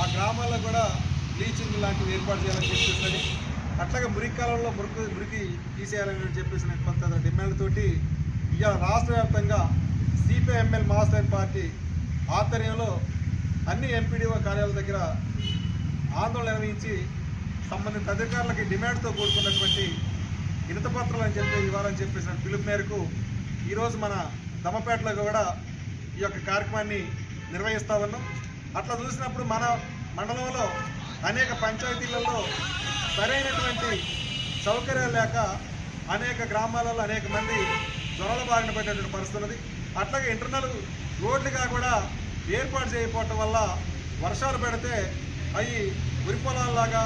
ఆ గ్రామాల్లో కూడా బ్లీచింగ్ లాంటివి ఏర్పాటు చేయాలని చెప్పేసి అట్లాగే మురికి కాలంలో మురికి మురికి తీసేయాలని చెప్పేసి కొంత డిమాండ్తోటి ఇవాళ రాష్ట్ర వ్యాప్తంగా సిపిఎంఎల్ మాస్టర్ పార్టీ ఆధ్వర్యంలో అన్ని ఎంపీడీఓ కార్యాలయాల దగ్గర ఆందోళన నిర్వహించి సంబంధిత అధికారులకి డిమాండ్తో కూడుకున్నటువంటి ఇనతపత్రాలు అని చెప్పి ఇవ్వాలని చెప్పేసిన పిలుపు మేరకు ఈరోజు మన దమ్మపేటలో కూడా ఈ యొక్క కార్యక్రమాన్ని నిర్వహిస్తా ఉన్నాం. అట్లా చూసినప్పుడు మన మండలంలో అనేక పంచాయతీలలో సరైనటువంటి సౌకర్యాలు లేక అనేక గ్రామాలలో అనేక మంది జ్వరాల బారిన పడేటువంటి పరిస్థితి ఉన్నది. అట్లాగే ఇంటర్నల్ రోడ్లుగా కూడా ఏర్పాటు చేయకపోవటం వల్ల వర్షాలు పెడితే అవి ఉరి పొలాల్లాగా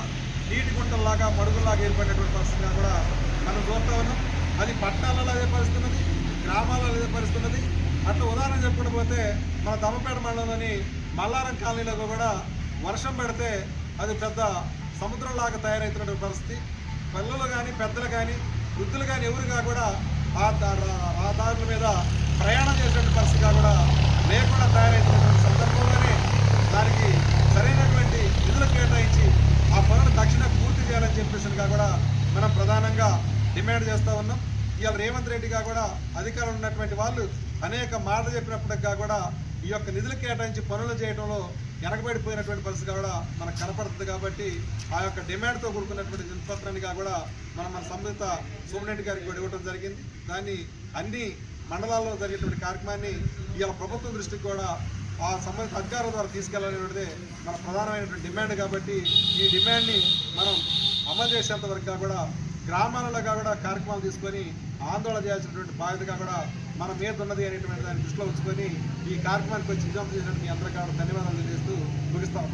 నీటి గుంటల్లాగా మడుగుల్లాగా ఏర్పడినటువంటి పరిస్థితిగా కూడా మనం చూస్తూ ఉన్నాం. అది పట్టణాలలో అదే పరిస్థితి ఉన్నది గ్రామాలలో అదే పరిస్థితి ఉన్నది. అట్లా ఉదాహరణ చెప్పుకుంటూ పోతే మన దమ్మపేట మండలంలోని మల్లారం కాలనీలో కూడా వర్షం పెడితే అది పెద్ద సముద్రంలాగా తయారవుతున్నటువంటి పరిస్థితి. పిల్లలు కానీ పెద్దలు కానీ వృద్ధులు కానీ ఎవరుగా కూడా ఆ దా- ఆ దారుల మీద ప్రయాణం చేసేటువంటి పరిస్థితిగా కూడా లేకుండా తయారవుతున్నటువంటి సందర్భంలోనే దానికి సరైనటువంటి నిధులు కేటాయించి ఆ పనులు తక్షణ పూర్తి చేయాలని చెప్పేసిగా కూడా మనం ప్రధానంగా డిమాండ్ చేస్తూ ఉన్నాం. ఇవాళ రేవంత్ రెడ్డిగా కూడా అధికారులు ఉన్నటువంటి వాళ్ళు అనేక మాటలు చెప్పినప్పటికీ కూడా ఈ యొక్క నిధులు కేటాయించి పనులు చేయడంలో ఎనకబడిపోయినటువంటి పరిస్థితి కూడా మనకు కనపడుతుంది కాబట్టి ఆ యొక్క డిమాండ్తో కూడుకున్నటువంటి దినపత్రాన్ని కూడా మనం మన సంబంధిత సూపరింటెండెంట్ గారికి కూడా ఇవ్వడం జరిగింది. దాన్ని అన్ని మండలాల్లో జరిగేటువంటి కార్యక్రమాన్ని ఇవాళ ప్రభుత్వం దృష్టికి కూడా ఆ సంబంధిత అధికారుల ద్వారా తీసుకెళ్ళాలనేది మన ప్రధానమైనటువంటి డిమాండ్ కాబట్టి ఈ డిమాండ్ని మనం అమలు చేసేంత వరకు కూడా గ్రామాలలో కూడా కార్యక్రమాలు తీసుకొని ఆందోళన చేయాల్సినటువంటి బాధ్యతగా కూడా మన మీద ఉన్నది అనేటువంటి దాన్ని దృష్టిలో ఉంచుకొని ఈ కార్యక్రమానికి వచ్చి విజయం చేసినట్టు మీ అందరికీ ధన్యవాదాలు తెలియజేస్తూ ముగిస్తాం